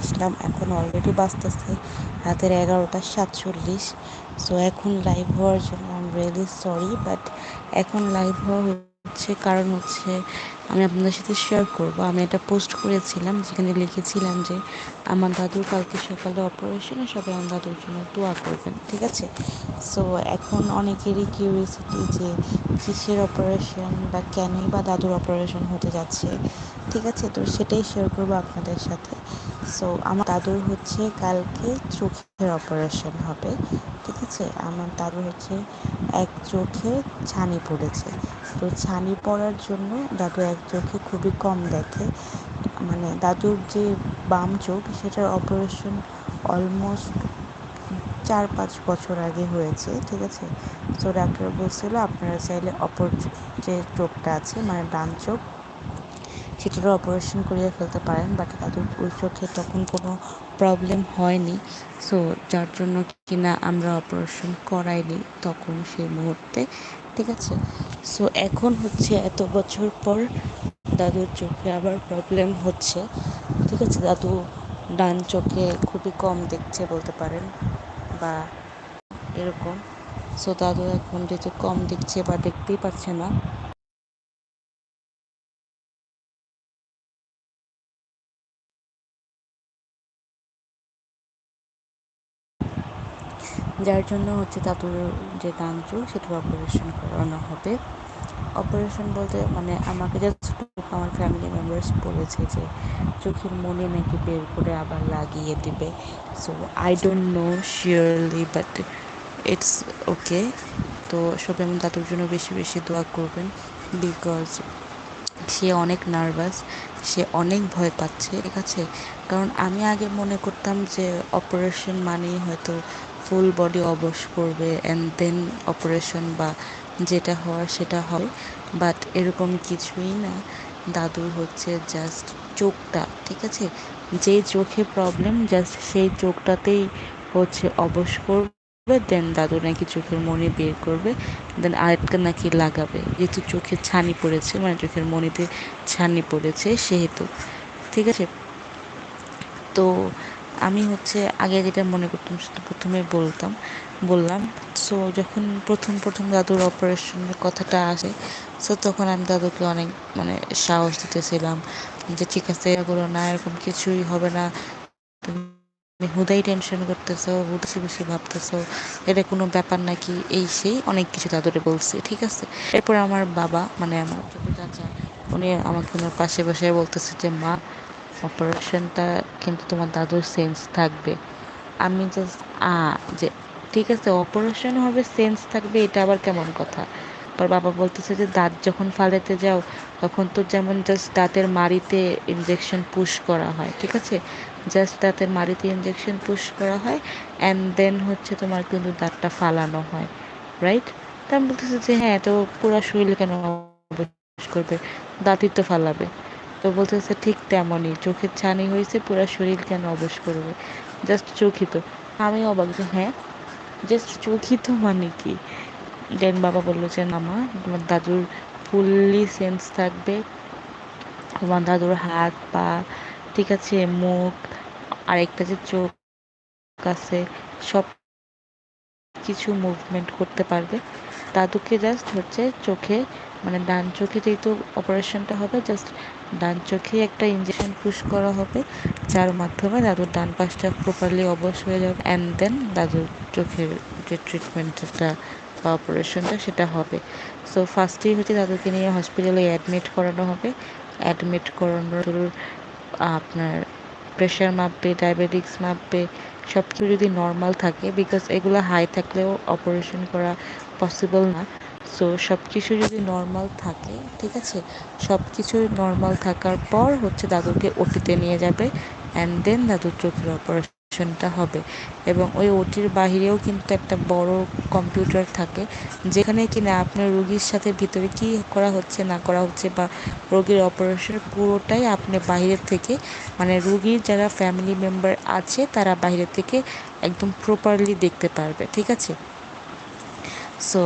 আসলাম। এখন অলরেডি বাঁচতেছে রাতের এগারোটা সাতচল্লিশ। সো এখন লাইভ হওয়ার জন্য I am really sorry but এখন লাইভ হওয়া হচ্ছে, কারণ হচ্ছে আমি আপনাদের সাথে শেয়ার করব। আমি এটা পোস্ট করেছিলাম, যেখানে লিখেছিলাম যে, আমার দাদুর কালকে সকালে অপারেশনে সবাই আমার দাদুর জন্য দোয়া করবেন। ঠিক আছে? সো এখন অনেকেরই কিউরিয়াসিটি যে, কিসের অপারেশন বা কেনই বা দাদুর অপারেশন হতে যাচ্ছে। ঠিক আছে? তো সেটাই শেয়ার করব আপনাদের সাথে। সো আমার দাদুর হচ্ছে কালকে চোখের অপারেশন হবে। ঠিক আছে? আমার দাদুর হচ্ছে এক চোখে ছানি পড়েছে। তো ছানি পড়ার জন্য দাদু এক চোখে খুবই কম দেখে। মানে দাদুর যে বাম চোখ, সেটার অপারেশন অলমোস্ট চার পাঁচ বছর আগে হয়েছে, ঠিক আছে? তো ডাক্তার বলছিল, আপনারা চাইলে অপর যে চোখটা আছে মানে ডান চোখ, সেটারও অপারেশন করিয়ে ফেলতে পারেন বাট দাদুর ওই চোখে তখন কোনো প্রবলেম হয়নি। সো যার জন্য কিনা আমরা অপারেশন করাইনি তখন সেই মুহূর্তে, ঠিক আছে? সো এখন হচ্ছে এত বছর পর দাদুর চোখে আবার প্রবলেম হচ্ছে। ঠিক আছে, দাদু ডান চোখে খুবই কম দেখছে বলতে পারেন, বা এরকম। সো দাদু এখন যেহেতু কম দেখছে বা দেখতেই পাচ্ছে না যার জন্য হচ্ছে দাদুর যে চোখ সেটার অপারেশন করানো হবে। অপারেশন বলতে মানে আমাকে জাস্ট আমার ফ্যামিলি মেম্বার্স বলেছে যে চোখের মনে নাকি বের করে আবার লাগিয়ে দিবে। So I don't know surely but it's okay তো সবাই আমি দাদুর জন্য বেশি বেশি দোয়া করবেন বিকজ সে অনেক নার্ভাস সে অনেক ভয় পাচ্ছে। ঠিক আছে? কারণ আমি আগে মনে করতাম যে অপারেশন মানেই হয়তো ফুল বডি অবশ করবে অ্যান্ড দেন অপারেশন বা যেটা হওয়ার সেটা হয় বাট এরকম কিছুই না। দাদুর হচ্ছে জাস্ট চোখটা, ঠিক আছে? যেই চোখে প্রবলেম জাস্ট সেই চোখটাতেই হচ্ছে অবশ করবে দেন দাদু নাকি চোখের মনি বের করবে দেন আরেকটা নাকি লাগাবে। যেহেতু চোখে ছানি পড়েছে মানে চোখের মনিতে ছানি পড়েছে সেহেতু, ঠিক আছে? তো আমি হচ্ছে আগে যেটা মনে করতাম সেটা প্রথমে বলতাম, বললাম সো যখন প্রথম প্রথম দাদুর অপারেশনের কথাটা আসে সো তখন আমি দাদুকে অনেক মানে সাহস দিতেছিলাম যে, ঠিক আছে, এগুলো না, এরকম কিছুই হবে না। তুমি হুদাই টেনশন করতেছো বেশি বেশি ভাবতেছো, এটা কোনো ব্যাপার নাকি? এই সেই অনেক কিছু দাদুরে বলছি, ঠিক আছে? এরপর আমার বাবা মানে আমার চাচা, উনি আমাকে ওনার পাশে বসে বলতেছে যে, মা অপারেশনটা কিন্তু তোমার দাদুর সেন্স থাকবে। আমি জাস্ট আ, যে, ঠিক আছে অপারেশন হবে সেন্স থাকবে, এটা আবার কেমন কথা? পর বাবা বলতেছে যে, দাঁত যখন ফালাতে যাও, তখন তো যেমন জাস্ট দাঁতের মাড়িতে ইনজেকশন পুশ করা হয়, ঠিক আছে? জাস্ট দাঁতের মাড়িতে ইনজেকশন পুশ করা হয় অ্যান্ড দেন হচ্ছে তোমার কিন্তু দাঁতটা ফালানো হয় রাইট তা আমি বলতেছি যে হ্যাঁ তো পুরো শরীর কেন করবে? দাঁতই তো ফালাবে। তো বলতেছে, ঠিক তেমনই। চোখের ছানি হয়েছে পুরো শরীর কেন অবশ করবে? জাস্ট চোখই তো আমি অবাক যে হ্যাঁ? জাস্ট চোখই তো মানে কি? দেন বাবা বলল যে, না মা, তোমার দাদুর ফুললি সেন্স থাকবে। তোমার দাদুর হাত, পা, ঠিক আছে, মুখ, আরেকটা যে চোখ আছে সব কিছু মুভমেন্ট করতে পারবে। দাদুকে জাস্ট হচ্ছে চোখে মানে ডান চোখে যেহেতু অপারেশনটা হবে জাস্ট ডান চোখে একটা ইঞ্জেকশন পুশ করা হবে, যার মাধ্যমে দাদুর ডান পাশটা প্রপারলি অবশ হয়ে যাবে অ্যান্ড দেন দাদুর চোখের যে ট্রিটমেন্টটা বা অপারেশনটা সেটা হবে। সো ফার্স্টেই হচ্ছে দাদুকে নিয়ে হসপিটালে অ্যাডমিট করানো হবে। অ্যাডমিট করানোর আপনার প্রেশার মাপবে ডায়াবেটিক্স মাপবে সব কিছু যদি নর্মাল থাকে বিকজ এগুলো হাই থাকলেও অপারেশন করা পসিবল না। সো সব কিছু যদি নর্মাল থাকে, ঠিক আছে? সব কিছু নর্মাল থাকার পর হচ্ছে দাদুকে ওটিতে নিয়ে যাবে অ্যান্ড দেন দাদুর চোখের অপারেশনটা হবে। এবং ওই ওটির বাহিরেও কিন্তু একটা বড় কম্পিউটার থাকে, যেখানে কিনা আপনার রুগীর সাথে ভিতরে কি করা হচ্ছে, না করা হচ্ছে বা রোগীর অপারেশন পুরোটাই আপনি বাইরের থেকে মানে রুগীর যারা ফ্যামিলি মেম্বার আছে, তারা বাইরে থেকে একদম প্রপারলি দেখতে পারবে, ঠিক আছে? সো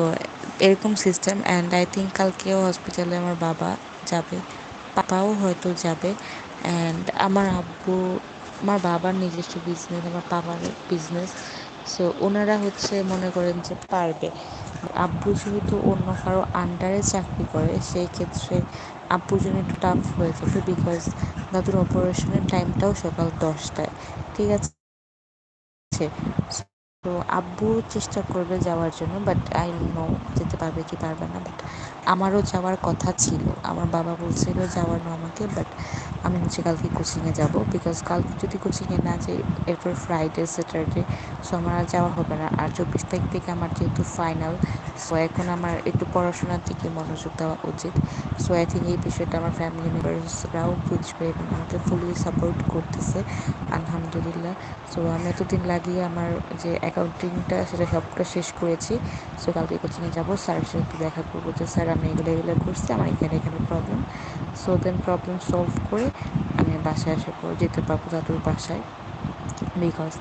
এরকম সিস্টেম অ্যান্ড আই থিঙ্ক কালকেও হসপিটালে আমার বাবা যাবে, পাপাও হয়তো যাবে অ্যান্ড আমার আব্বু আমার বাবার নিজস্ব বিজনেস আমার বাবার বিজনেস সো ওনারা হচ্ছে মনে করেন যে পারবে। আব্বু যেহেতু অন্য কারও আন্ডারে চাকরি করে, সেই ক্ষেত্রে আব্বুর জন্য একটু টাফ হয়ে যাবে বিকজ দাদুর অপারেশনের টাইমটাও সকাল দশটায়। ঠিক আছে? তো আব্বু চেষ্টা করবে যাওয়ার জন্য বাট আই নো যেতে পারবে কি পারবে না বাট আমারও যাওয়ার কথা ছিল। আমার বাবা বলছিল, যাওয়ার না আমাকে বাট আমি হচ্ছে কালকে কোচিংয়ে যাব বিকজ কালকে যদি কোচিংয়ে না যাই, এরপর ফ্রাইডে স্যাটারডে সো আমার আর যাওয়া হবে না। আর চব্বিশ তারিখ থেকে আমার যেহেতু ফাইনাল সো এখন আমার একটু পড়াশোনার দিকে মনোযোগ দেওয়া উচিত। সো আই থিঙ্ক এই বিষয়টা আমার ফ্যামিলি মেম্বার্সরাও বুঝবে এবং আমাকে ফুলি সাপোর্ট করতেছে, আলহামদুলিল্লাহ। সো আমি এতদিন লাগিয়ে আমার যে অ্যাকাউন্টিংটা সেটা সবটা শেষ করেছি। সো কালকে কোচিংয়ে যাব স্যারের সাথে একটু দেখা করব যে, স্যার আমি এগুলো এগুলো করছি, আমার এখানে এখানে problem so then problem solve করে আমি বাসায় আসা করে যেতে পারব দাদুর বাসায়। বিকজ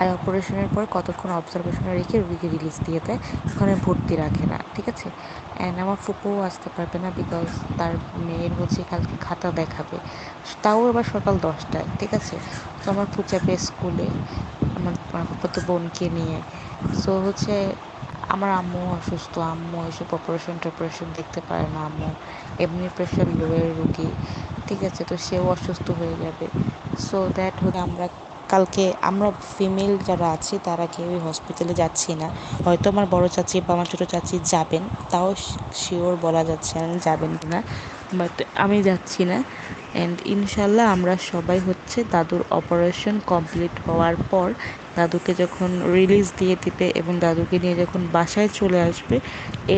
আই অপারেশনের পর কতক্ষণ অবজারভেশনে রেখে রুগীকে রিলিজ দিয়ে দেয়, ওখানে ভর্তি রাখে না, ঠিক আছে? অ্যান্ড আমার ফুপুও আসতে পারবে না বিকজ তার মেয়ের হচ্ছে কালকে খাতা দেখাবে। তাও এবার সকাল দশটায়, ঠিক আছে? তো আমার ফুপ যাবে স্কুলে, আমার ফুপাতো বোনকে নিয়ে। সো হচ্ছে আমার আম্মু অসুস্থ, আম্মু এসব অপারেশন টপারেশন দেখতে পারে না আম্মু। এমনি প্রেশার লোয়ের রুগী, ঠিক আছে? তো সেও অসুস্থ হয়ে যাবে। সো দ্যাট হলে আমরা কালকে, আমরা ফিমেল যারা আছি, তারা কেউই হসপিটালে যাচ্ছি না। হয়তো আমার বড় চাচি বা আমার ছোটো চাচি যাবেন, তাও শিওর বলা যাচ্ছে না যাবেন কি না বাট আমি যাচ্ছি না। অ্যান্ড ইনশাল্লাহ আমরা সবাই হচ্ছে দাদুর অপারেশন কমপ্লিট হওয়ার পর দাদুকে যখন রিলিজ দিয়ে দিবে এবং দাদুকে নিয়ে যখন বাসায় চলে আসবে,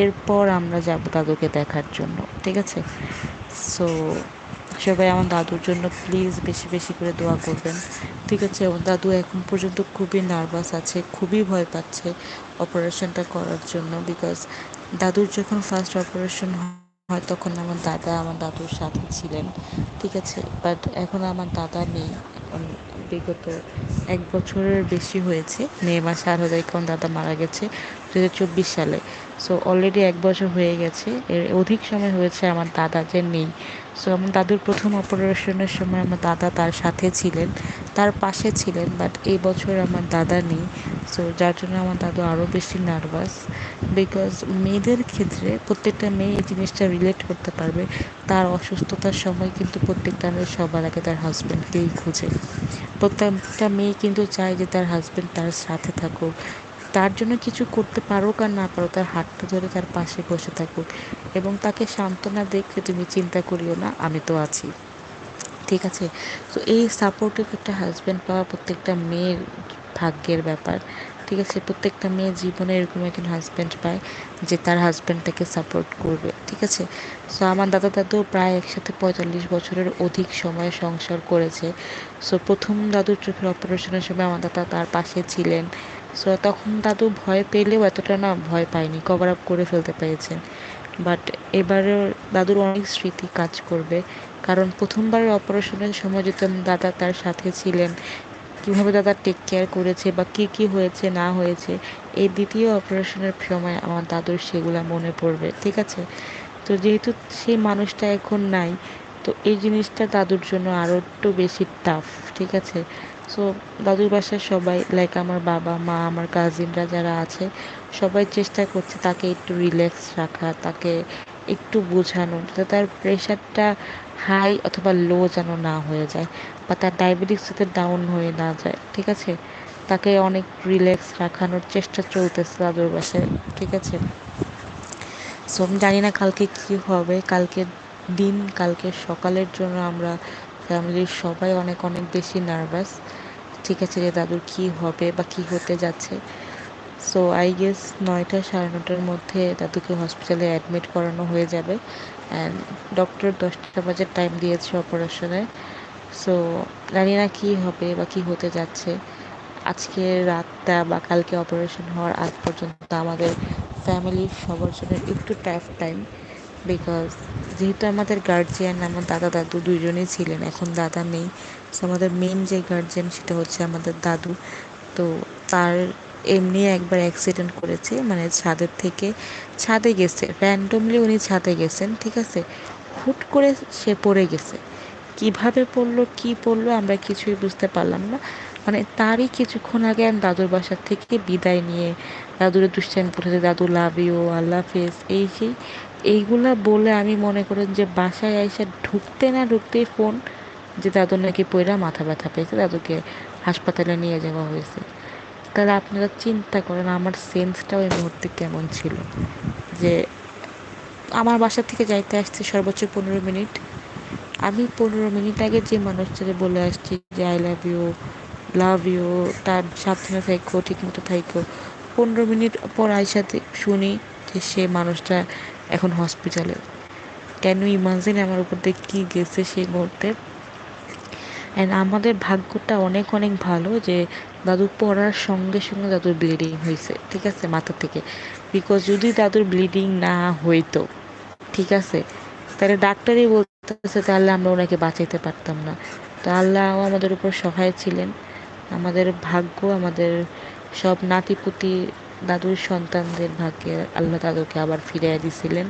এরপর আমরা যাব দাদুকে দেখার জন্য, ঠিক আছে? সো সবাই আমার দাদুর জন্য প্লিজ বেশি বেশি করে দোয়া করবেন, ঠিক আছে? দাদু এখন পর্যন্ত খুবই নার্ভাস আছে, খুবই ভয় পাচ্ছে অপারেশনটা করার জন্য বিকজ দাদুর যখন ফার্স্ট অপারেশন হয় তখন আমার দাদা আমার দাদুর সাথে ছিলেন, ঠিক আছে? বাট এখন আমার দাদা নেই বিগত এক বছরের বেশি হয়েছে। মে মাসে আর তারিখ আমার দাদা মারা গেছে দু চব্বিশ সালে। সো অলরেডি এক বছর হয়ে গেছে। এর অধিক সময় হয়েছে আমার দাদা যে নেই। সো আমার দাদুর প্রথম অপারেশনের সময় আমার দাদা তার সাথে ছিলেন, তার পাশে ছিলেন বাট এই বছর আমার দাদা নেই। সো যার জন্য আমার দাদু আরও বেশি নার্ভাস বিকজ মেয়েদের ক্ষেত্রে প্রত্যেকটা মেয়ে এই জিনিসটা রিলেট করতে পারবে। তার অসুস্থতার সময় কিন্তু প্রত্যেকটা মেয়ে সবার আগে তার হাজব্যান্ডকেই খুঁজে। প্রত্যেকটা মেয়ে কিন্তু চায় যে তার হাজব্যান্ড তার সাথে থাকুক। তার জন্য কিছু করতে পারুক আর না পারো তার হাতটা ধরে তার পাশে বসে থাকুক এবং তাকে সান্ত্বনা দেখে তুমি চিন্তা করিও না, আমি তো আছি। ঠিক আছে? তো এই সাপোর্টিভ একটা হাজব্যান্ড পাওয়া প্রত্যেকটা মেয়ের ভাগ্যের ব্যাপার। ঠিক আছে, প্রত্যেকটা মেয়ে জীবনে এরকম একজন হাজব্যান্ড পায় যে তার হাজব্যান্ডটাকে সাপোর্ট করবে। ঠিক আছে? সো আমার দাদা দাদু প্রায় একসাথে পঁয়তাল্লিশ বছরের অধিক সময় সংসার করেছে। সো প্রথম দাদুর চোখের অপারেশনের সময় আমার দাদা তার পাশে ছিলেন। সো তখন দাদু ভয় পেলেও এতটা না ভয় পায়নি কভার আপ করে ফেলতে পেরেছেন। বাট এবারে দাদুর অনেক স্মৃতি কাজ করবে। কারণ প্রথমবারের অপারেশনের সময় যেহেতু দাদা তার সাথে ছিলেন কীভাবে দাদা টেক কেয়ার করেছে বা কী কী হয়েছে, না হয়েছে, এই দ্বিতীয় অপারেশনের সময় আমার দাদুর সেগুলো মনে পড়বে, ঠিক আছে? তো যেহেতু সেই মানুষটা এখন নাই, তো এই জিনিসটা দাদুর জন্য আরও একটু বেশি টাফ ঠিক আছে? সো দাদুর বাসায় সবাই লাইক আমার বাবা, মা, আমার কাজিনরা যারা আছে, সবাই চেষ্টা করছে তাকে একটু রিল্যাক্স রাখা, তাকে একটু বোঝানো যাতে তার প্রেশারটা হাই অথবা লো যেন না হয়ে যায় বা তার ডায়াবেটিস যাতে ডাউন হয়ে না যায়, ঠিক আছে? তাকে অনেক রিল্যাক্স রাখানোর চেষ্টা চলতেছে দাদুর বাসায় ঠিক আছে? সো আমি জানি না কালকে কী হবে, কালকে দিন, কালকে সকালের জন্য আমরা ফ্যামিলির সবাই অনেক অনেক বেশি নার্ভাস ঠিক আছে যে দাদুর কী হবে বা কী হতে যাচ্ছে। সো আই গেস নয়টা সাড়ে নটার মধ্যে দাদুকে হসপিটালে অ্যাডমিট করানো হয়ে যাবে। অ্যান্ড ডক্টর দশটা বাজে টাইম দিয়েছে অপারেশনে সো জানি না কী হবে বা কী হতে যাচ্ছে। আজকে রাতটা বা কালকে অপারেশন হওয়ার আগ পর্যন্ত আমাদের ফ্যামিলির সবার জন্য একটু টাফ টাইম বিকজ যেহেতু আমাদের গার্জিয়ান আমার দাদা, দাদু দুইজনেই ছিলেন, এখন দাদা নেই। সো আমাদের মেন যে গার্জিয়ান সেটা হচ্ছে আমাদের দাদু। তো তার এমনি একবার অ্যাক্সিডেন্ট করেছে মানে ছাদের থেকে ছাদে গেছে। র্যান্ডমলি উনি ছাদে গেছেন, ঠিক আছে? হুট করে সে পড়ে গেছে। কীভাবে পড়ল, কি পড়ল, আমরা কিছুই বুঝতে পারলাম না। মানে তারই কিছুক্ষণ আগে আমি দাদুর বাসার থেকে বিদায় নিয়ে, দাদুরে দুষ্টাইম পড়েছে দাদু লাভ ইউ আল্লাহ হাফেজ এই সেই এইগুলা বলে আমি মনে করেন যে বাসায় এসে ঢুকতে না ঢুকতেই ফোন যে দাদুর নাকি পইরা মাথা ব্যথা পেয়েছে, দাদুকে হাসপাতালে নিয়ে যাওয়া হয়েছে। তাহলে আপনারা চিন্তা করেন আমার সেন্সটা ওই মুহূর্তে কেমন ছিল? যে আমার বাসা থেকে যাইতে আসছে সর্বোচ্চ পনেরো মিনিট। আমি পনেরো মিনিট আগে যে মানুষটাকে বলে আসছি যে I love you love you তার সাবধানে থাকো ঠিক মতো থাকো পনেরো মিনিট পর আইসাতে শুনি যে সে মানুষটা এখন হসপিটালে কেন ইমাজিন আমার উপর দিয়ে কী গেছে সেই মুহূর্তে? অ্যান্ড আমাদের ভাগ্যটা অনেক অনেক ভালো যে দাদু পড়ার সঙ্গে সঙ্গে দাদুর ব্লিডিং হয়েছে, ঠিক আছে, মাথা থেকে। বিকজ যদি দাদুর ব্লিডিং না হইতো, ঠিক আছে, তাহলে ডাক্তারই বলতেছে তাহলে আমরা ওনাকে বাঁচাইতে পারতাম না। তো আল্লাহ আমাদের উপর সহায় ছিলেন। আমাদের ভাগ্য, আমাদের সব নাতিপুতি দাদুর সন্তানদের ভাগ্যে আল্লাহ দাদুকে আবার ফিরিয়ে দিছিলেন।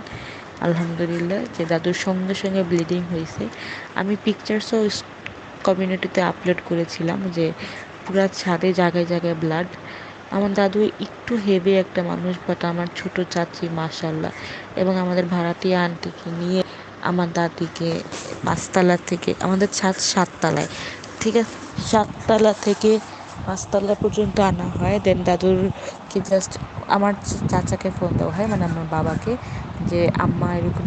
আলহামদুলিল্লাহ যে দাদুর সঙ্গে সঙ্গে ব্লিডিং হয়েছে। আমি পিকচার্সও কমিউনিটিতে আপলোড করেছিলাম যে পুরা ছাদে জায়গায় জায়গায় ব্লাড আমার দাদু একটু হেভি একটা মানুষ বাট আমার ছোট চাচি মাশাল্লাহ এবং আমাদের ভাড়াটিয়া আন্টিকে নিয়ে আমার দাদিকে পাঁচতলা থেকে, আমাদের ছাদ সাততলায়। ঠিক আছে? সাততলা থেকে পাঁচতলা পর্যন্ত আনা হয়। দেন দাদুরকে জাস্ট আমার চাচাকে ফোন দেওয়া হয় মানে আমার বাবাকে, যে আম্মা এরকম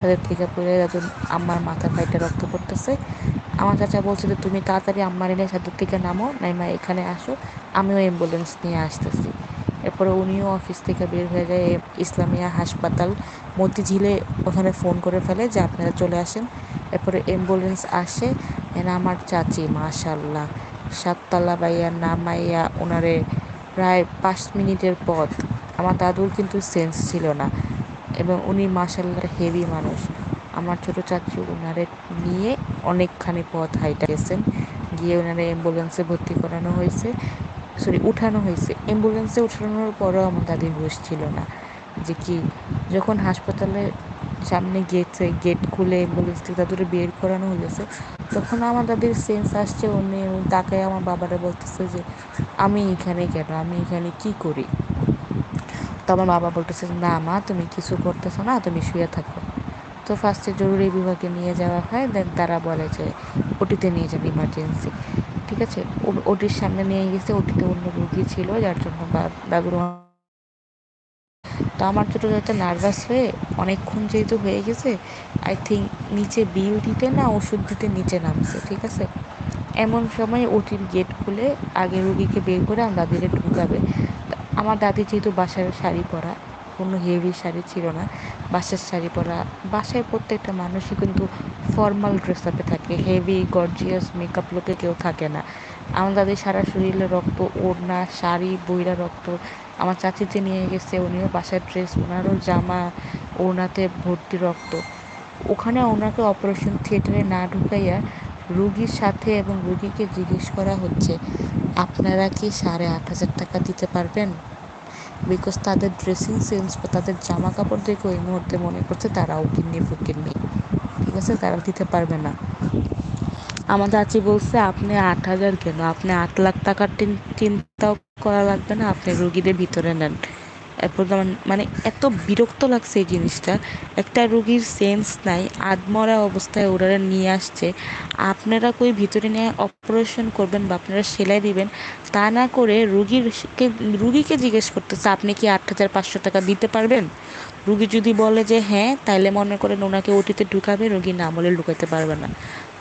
তাদের থেকে পড়ে দাদুর আম্মার মাথা ফাইটে রক্ত পড়তেছে। আমার চাচা বলছে যে, তুমি তাড়াতাড়ি আম্মার এনে ছাদের থেকে নামো, নাইমা এখানে আসো, আমিও অ্যাম্বুলেন্স নিয়ে আসতেছি। এরপরে উনিও অফিস থেকে বের হয়ে যায় ইসলামিয়া হাসপাতাল মতিঝিলে, ওখানে ফোন করে ফেলে যে, আপনারা চলে আসেন। এরপরে অ্যাম্বুলেন্স আসে এনে আমার চাচি মাশাল্লাহ সাততলা বাইয়া নামাইয়া ওনারে প্রায় পাঁচ মিনিটের পথ। আমার দাদুর কিন্তু সেন্স ছিল না। এবং উনি মাশাল্লাহ হেভি মানুষ। আমার ছোট চাচি ওনারে নিয়ে অনেকখানি পথ হাইটা গেছেন। গিয়ে ওনারে অ্যাম্বুলেন্সে ভর্তি করানো হয়েছে। সরি উঠানো হয়েছে। অ্যাম্বুলেন্সে উঠানোর পরেও আমার দাদির হুশ ছিল না যে কি, যখন হাসপাতালে সামনে গেছে গেট খুলে অ্যাম্বুলেন্স থেকে দাদুরে বের করানো হয়েছে, তখন আমার দাদির সেন্স আসছে, উনি তাকে আমার বাবারা বলতেছে যে, আমি এখানে কেন? আমি এখানে কি করি? তো আমার বাবা বলতেছে, না মা, তুমি কিছু করতেছো না, তুমি শুয়ে থাকো। তো ফার্স্টে জরুরি বিভাগে নিয়ে যাওয়া হয় দেন তারা বলে যে ওটিতে নিয়ে যাবে ইমার্জেন্সি ঠিক আছে? ওটির সামনে নিয়ে গেছে, ওটিতে অন্য রুগী ছিল, যার জন্য দাদুর তো আমার ছোটো যাতে নার্ভাস হয়ে অনেকক্ষণ যেহেতু হয়ে গেছে আই থিঙ্ক নিচে বিল দিতে না ওষুধ দিতে নিচে নামছে, ঠিক আছে? এমন সময় ওটির গেট খুলে আগে রুগীকে বের করে আমার দাদিকে ঢুকাবে। আমার দাদি যেহেতু বাসার শাড়ি পরা কোনো হেভি শাড়ি ছিল না। বাসার শাড়ি পরা, বাসায় প্রত্যেকটা মানুষই কিন্তু ফর্মাল ড্রেস আপে থাকে। হেভি গর্জিয়াস মেকআপ লোকে কেউ থাকে না। আমার দাদির সারা শরীরে রক্ত, ওড়না, শাড়ি বইরা রক্ত। আমার চাচিতে নিয়ে গেছে, উনিও বাসার ড্রেস ওনারও জামা, ওড়নাতে ভর্তি রক্ত। ওখানে ওনাকে অপারেশন থিয়েটারে না ঢুকাইয়া রুগীর সাথে এবং রুগীকে জিজ্ঞেস করা হচ্ছে, আপনারা কি সাড়ে আট হাজার টাকা দিতে পারবেন? বিকজ তাদের ড্রেসিং সেন্স বা তাদের জামা কাপড় দেখে ওই মুহূর্তে মনে করছে তারাও কিডনি নেই ঠিক আছে? তারা দিতে পারবে না। আমাদের আছি বলছে, আপনি আট হাজার কেন? আপনি আট লাখ টাকার চিন্তাও করা লাগবে না। আপনি রুগীদের ভিতরে নেন। এরপর মানে এত বিরক্ত লাগছে এই জিনিসটা। একটা রুগীর সেন্স নাই আদমরা অবস্থায় ওরা নিয়ে আসছে। আপনারা কই ভিতরে নিয়ে অপারেশন করবেন বা আপনারা সেলাই দিবেন, তা না করে রুগীরকে, রুগীকে জিজ্ঞেস করতেছে, আপনি কি আট হাজার পাঁচশো টাকা দিতে পারবেন? রুগী যদি বলে যে হ্যাঁ তাইলে মনে করেন ওনাকে ওটিতে ঢুকাবে, রুগী না বলে ঢুকাতে পারবে না।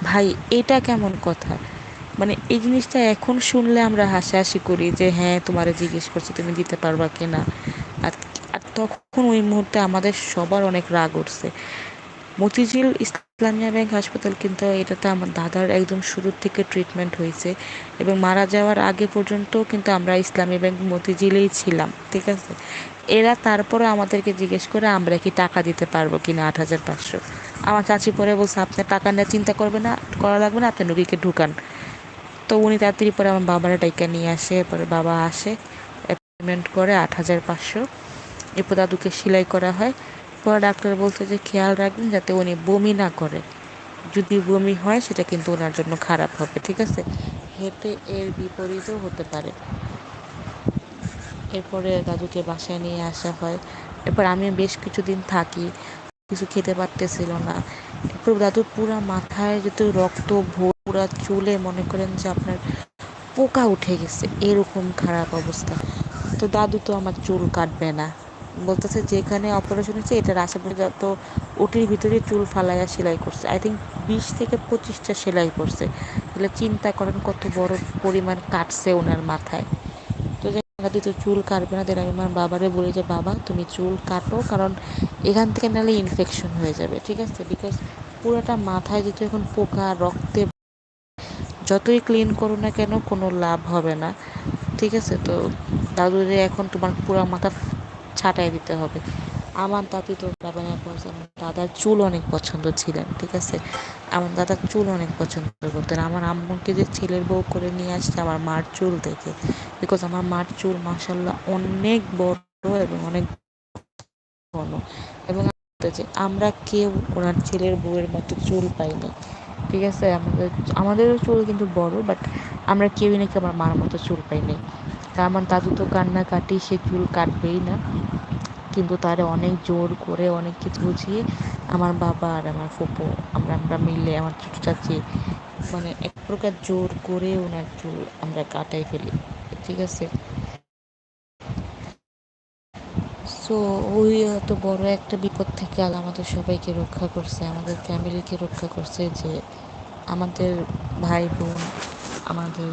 ভাই, এটা কেমন কথা? মানে এই জিনিসটা এখন শুনলে আমরা হাসাহাসি করি যে হ্যাঁ তোমারে জিজ্ঞেস করছি তুমি দিতে পারবা কি না আর তখন ওই মুহূর্তে আমাদের সবার অনেক রাগ উঠছে। মতিঝিল ইসলামিয়া ব্যাংক হাসপাতাল কিন্তু এটাতে আমার দাদার একদম শুরুর থেকে ট্রিটমেন্ট হয়েছে এবং মারা যাওয়ার আগে পর্যন্ত কিন্তু আমরা ইসলামী ব্যাংক মতিঝিলেই ছিলাম, ঠিক আছে? এরা তারপরে আমাদেরকে জিজ্ঞেস করে, আমরা কি টাকা দিতে পারব কিনা আট হাজার পাঁচশো? আমার চাচি পরে বলছে আপনি টাকা নিয়ে চিন্তা করবে না, করা লাগবে না, আপনি রুগীকে ঢুকান। তো উনি তাড়াতাড়ি পরে আমার বাবারা ডাইকা নিয়ে আসে, এরপরে বাবা আসে পেমেন্ট করে আট হাজার পাঁচশো। এরপর দাদুকে সেলাই করা হয়। পরে ডাক্তার বলছে যে, খেয়াল রাখবেন যাতে উনি বমি না করে। যদি বমি হয়, সেটা কিন্তু ওনার জন্য খারাপ হবে, ঠিক আছে? হেঁটে এর বিপরীতও হতে পারে। এরপরে দাদুকে বাসায় নিয়ে আসা হয়। এরপর আমি বেশ কিছুদিন থাকি, কিছু খেতে পারতেছিল না। এরপর দাদুর পুরা মাথায় যেহেতু রক্ত ভোরা চুলে, মনে করেন যে আপনার পোকা উঠে গেছে, এরকম খারাপ অবস্থা। তো দাদু তো আমার চুল কাটবে না। বলতেছে যেখানে অপারেশন হচ্ছে, এটার আশেপাশে যত ওটির ভিতরে চুল ফালাইয়া সেলাই করছে। আই থিঙ্ক বিশ থেকে পঁচিশটা সেলাই করছে। তাহলে চিন্তা করেন কত বড় পরিমাণ কাটছে ওনার মাথায়। তো দাদি তো চুল কাটবে না দেন আমি আমার বাবারে বলি যে, বাবা, তুমি চুল কাটো, কারণ এখান থেকে নাহলে ইনফেকশন হয়ে যাবে। ঠিক আছে? বিকজ পুরোটা মাথায় যেহেতু এখন পোকা, রক্তে যতই ক্লিন করো না কেন, কোনো লাভ হবে না। ঠিক আছে? তো দাদুরে এখন তোমার পুরো মাথা ছাটাই দিতে হবে। আমার দাদি পয়সা দাদার চুল অনেক পছন্দ ছিলেন, ঠিক আছে? আমার দাদার চুল অনেক পছন্দ করতেন। আমার আম্মুকে যে ছেলের বউ করে নিয়ে আসছে আমার মার চুল দেখে বিকজ আমার মার চুল মাসাল্লাহ অনেক বড় এবং অনেক ঘন। এবং আমরা কেউ ওনার ছেলের বউয়ের মতো চুল পাইনি, ঠিক আছে? আমাদের, আমাদেরও চুল কিন্তু বড় বাট আমরা কেউই নাকি আমার মার মতো চুল পাইনি। তা আমার দাদু তো কান্নাকাটি, সে চুল কাটবেই না। কিন্তু তারে অনেক জোর করে অনেক কিছু বুঝিয়ে আমার বাবা আর আমার ফুপু, আমরা আমরা মিলে আমার ছোটো চাচি মানে এক প্রকার জোর করে ওনার চুল আমরা কাটাই ফেলি, ঠিক আছে? সো ওই এত বড় একটা বিপদ থেকে আল্লাহ আমাদের সবাইকে রক্ষা করছে, আমাদের ফ্যামিলিকে রক্ষা করছে যে আমাদের ভাই বোন, আমাদের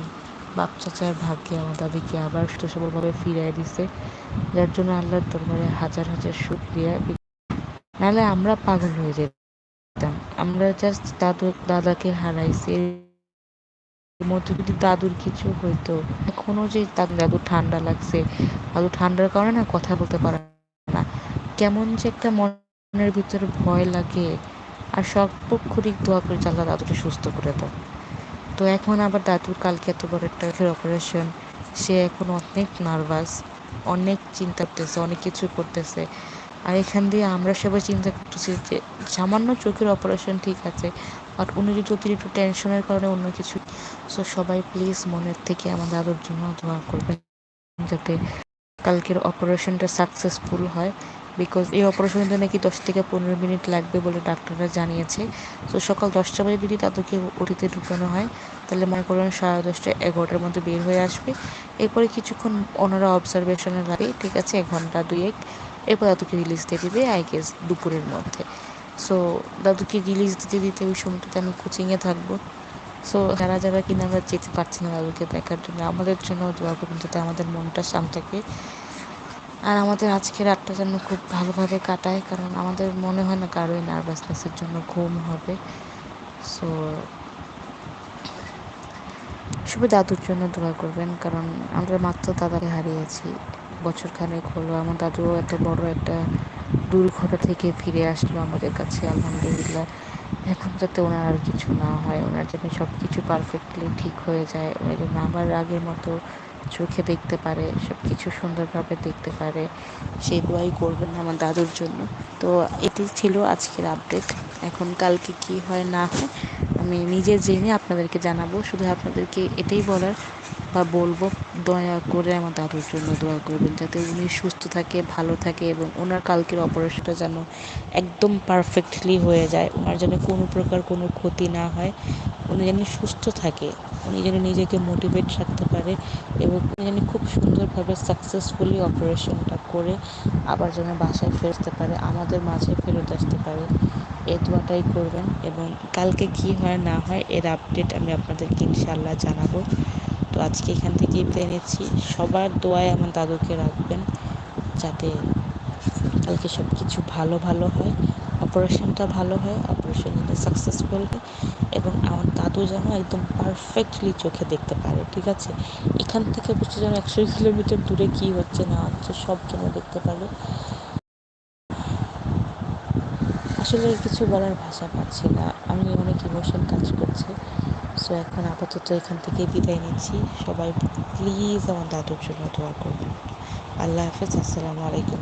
বাপ চাচার ভাগ্যে আমার দাদিকে আবার সবলভাবে ফিরিয়ে দিছে। যার জন্য আল্লাহর দরবারে হাজার হাজার শুক্রিয়া। নাহলে আমরা পাগল হয়ে যেতাম। আমরা জাস্ট দাদু, দাদাকে হারাইছি। মধ্যে যদি দাদুর কিছু হইতো, এখনও যে দাদু ঠান্ডা লাগছে, দাদু ঠান্ডার কারণে না কথা বলতে পারে না। কেমন যে একটা মনের ভিতরে ভয় লাগে। আর সর্বক্ষণিক দোয়া করে আল্লাহ দাদুকে সুস্থ করে দাও। তো এখন আবার দাদুর কালকে এত বড় একটা অপারেশন সে এখন অনেক নার্ভাস অনেক চিন্তা করতেছে, অনেক কিছু করতেছে। আর এখান দিয়ে আমরা সবাই চিন্তা করতেছি যে, সামান্য চোখের অপারেশন ঠিক আছে আর উনি যদি অতিরিক্ত টেনশনের কারণে অন্য কিছু সো সবাই প্লিজ মনের থেকে আমার দাদুর জন্য দোয়া করবেন, যাতে কালকের অপারেশনটা সাকসেসফুল হয়। বিকজ এই অপারেশনের জন্য নাকি দশ থেকে পনেরো মিনিট লাগবে বলে ডাক্তাররা জানিয়েছে। তো সকাল দশটা বাজে যদি তাদেরকে ওটিতে ঢুকানো হয়, তাহলে মনে করেন সাড়ে দশটা এগারোটার মধ্যে বের হয়ে আসবে। এরপরে কিছুক্ষণ ওনারা অবজারভেশনে রাখবে ঠিক আছে, এক ঘণ্টা দুই এক এরপর দাদুকে রিলিজ দিয়ে দেবে আই গেস দুপুরের মধ্যে। সো দাদুকে রিলিজ দিতে দিতে ওই সময়টাতে আমি কোচিংয়ে থাকব। সো যারা যারা কিনা আমরা যেতে পারছি না দাদুকে দেখার জন্য, আমাদের জন্য দোয়া করবেন যাতে আমাদের মনটা শান্ত থাকে। আর আমাদের আজকের রাতটা যেন খুব ভালোভাবে কাটায়, কারণ আমাদের মনে হয় না কারোই নার্ভাসনেসের জন্য ঘুম হবে। সো শুধু দাদুর জন্য দোয়া করবেন, কারণ আমরা মাত্র দাদাকে হারিয়েছি বছর খানেক হলো। আমার দাদুও এত বড় একটা দুর্ঘটনা থেকে ফিরে আসলো আমাদের কাছে, আলহামদুলিল্লাহ। এখন যাতে ওনার আর কিছু না হয়, ওনার যেন সব কিছু পারফেক্টলি ঠিক হয়ে যায়। ওনার যেন আবার আগের মতো চোখে দেখতে পারে সব কিছু সুন্দরভাবে দেখতে পারে। সেই দোয়াই করবেন আমার দাদুর জন্য। তো এটি ছিল আজকের আপডেট এখন কালকে কি হয়, না হয়, আমি নিজে জেনে আপনাদেরকে জানাব। শুধু আপনাদেরকে এটাই বলার বা বলব দয়া করে আমার দাদুর জন্য দোয়া করবেন যাতে উনি সুস্থ থাকে, ভালো থাকে এবং ওনার কালকের অপারেশনটা যেন একদম পারফেক্টলি হয়ে যায়। ওনার যেন কোনো প্রকার কোনো ক্ষতি না হয়। উনি যেন সুস্থ থাকে। উনি যেন নিজেকে মোটিভেট রাখতে পারে এবং উনি যেন খুব সুন্দরভাবে সাকসেসফুলি অপারেশনটা করে আবার যেন বাসায় ফেরতে পারে, আমাদের মাঝে ফেরত আসতে পারে। এই দোয়াটাই করবেন এবং কালকে কি হয় না হয় এর আপডেট আমি আপনাদেরকে ইনশাল্লাহ জানাব। তো আজকে এখান থেকে বিদায় নিচ্ছি। সবার দোয়ায় আমার দাদুকে রাখবেন যাতে কালকে সব কিছু ভালো ভালো হয় অপারেশনটা ভালো হয় অপারেশন সাকসেসফুল হয় এবং আমার দাদু যেন একদম পারফেক্টলি চোখে দেখতে পারে, ঠিক আছে? এখান থেকে বুঝতে যেন একশো কিলোমিটার দূরে কী হচ্ছে, না হচ্ছে, সব যেন দেখতে পারে আসলে কিছু বলার ভাষা পাচ্ছি না। আমি অনেক ইমোশন কাজ করছে। সো এখন আপাতত এখান থেকে বিদায় নিচ্ছি। সবাই প্লিজ আমার দাদুর জন্য দোয়া করবেন। আল্লাহ হাফেজ, আসসালামু আলাইকুম।